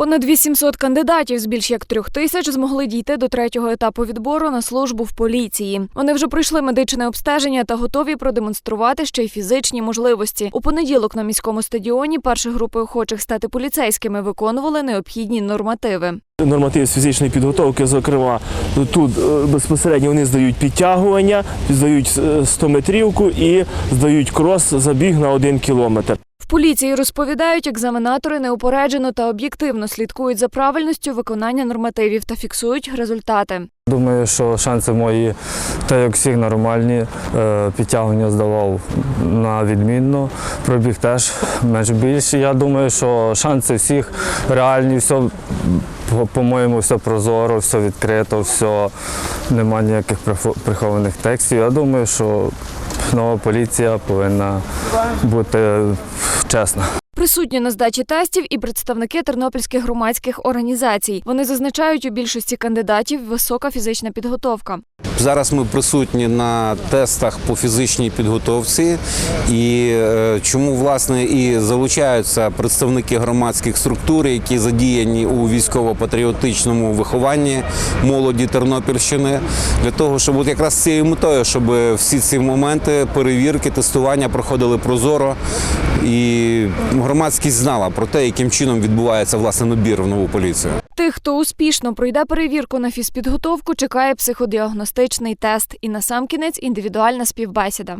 Понад 800 кандидатів з більш як трьох тисяч змогли дійти до третього етапу відбору на службу в поліції. Вони вже пройшли медичне обстеження та готові продемонструвати ще й фізичні можливості. У понеділок на міському стадіоні перші групи охочих стати поліцейськими виконували необхідні нормативи. Норматив з фізичної підготовки, зокрема, тут е, безпосередньо вони здають підтягування, здають 100-метрівку і здають крос забіг на один кілометр. Поліції розповідають, екзаменатори неупереджено та об'єктивно слідкують за правильністю виконання нормативів та фіксують результати. Думаю, що шанси мої, так як всіх нормальні, Е, підтягування здавав на відмінно, пробіг теж менш більше. Я думаю, що шанси всіх реальні, все, по- по-моєму, все прозоро, все відкрито, все, немає ніяких прихо- прихованих текстів. Я думаю, що нова поліція повинна бути чесна. Присутні на здачі тестів і представники тернопільських громадських організацій. Вони зазначають, у більшості кандидатів висока фізична підготовка. Зараз ми присутні на тестах по фізичній підготовці, і е, чому власне і залучаються представники громадських структур, які задіяні у військово-патріотичному вихованні молоді Тернопільщини, для того, щоб от якраз цією метою, щоб всі ці моменти перевірки, тестування проходили прозоро, і громадськість знала про те, яким чином відбувається власне набір в нову поліцію. Тих, хто успішно пройде перевірку на фізпідготовку, чекає психодіагностичний тест і насамкінець індивідуальна співбесіда.